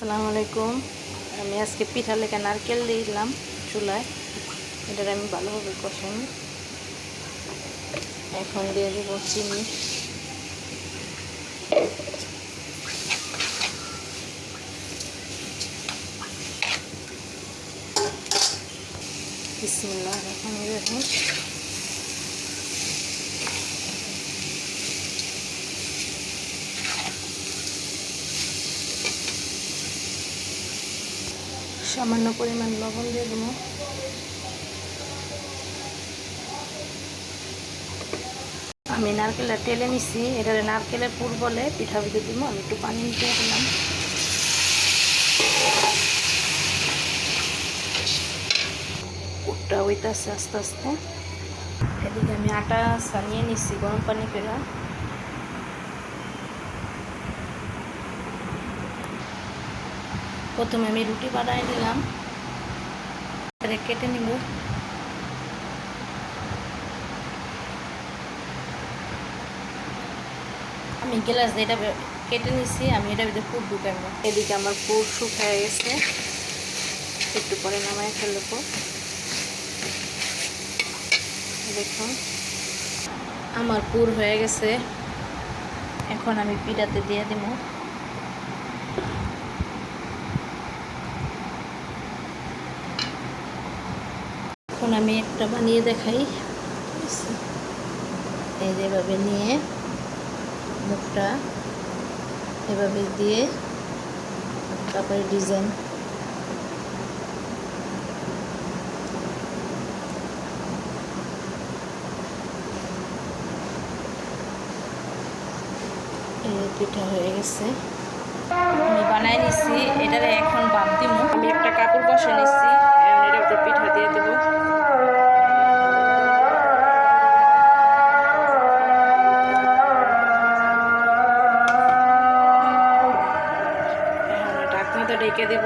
আসসালামু আলাইকুম। আমি আজকে পিঠা লেখা নারকেল দিলাম চুলায়। এটার আমি ভালোভাবে কষাই এখন দিয়ে দেবো চিনি। বিসমিল্লাহ রহমান রহিম। সামান্য পরিমাণ লবণ দিয়ে দেবো। আমি নারকেলটা তেলে নিছি এটা নারকেলের পুর বলে পিঠা ভিতরে দিব, আমি একটু পানি দিয়ে দিলাম। পুরটা হইতেছে আস্তে আস্তে। এদিকে আমি আটা সানিয়ে নিছি, গরম পানি করে। প্রথমে আমি রুটি বানাই নিলাম। কেটে নিব। আমি গ্লাস এটা কেটে নিছি, আমি এটা ভিতরে পুর ঢুকাবো এদিকে আমার পুর শুকায় গেছে। একটু পরে নামায় ফেলব। দেখুন। আমার পুর হয়ে গেছে। এখন আমি পিঠাতে দিয়ে দিব। এখন আমি একটা বানিয়ে দেখাই। এই যেভাবে নিয়ে মুখটা এভাবে দিয়ে তারপরে ডিজাইন। পিঠা হয়ে গেছে। আমি বানাই নিছি, এটারে এখন বাদ দিব আমি একটা কাপড় বসে নিছি। ডেকে দেব।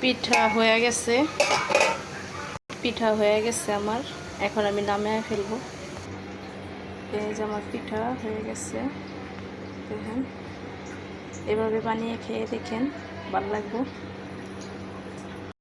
পিঠা হয়ে গেছে। পিঠা হয়ে গেছে আমার। এখন আমি নামে ফেলব। এই যে আমার পিঠা হয়ে গেছে। দেখেন। এভাবে বানিয়ে খেয়ে দেখেন, ভালো লাগবো।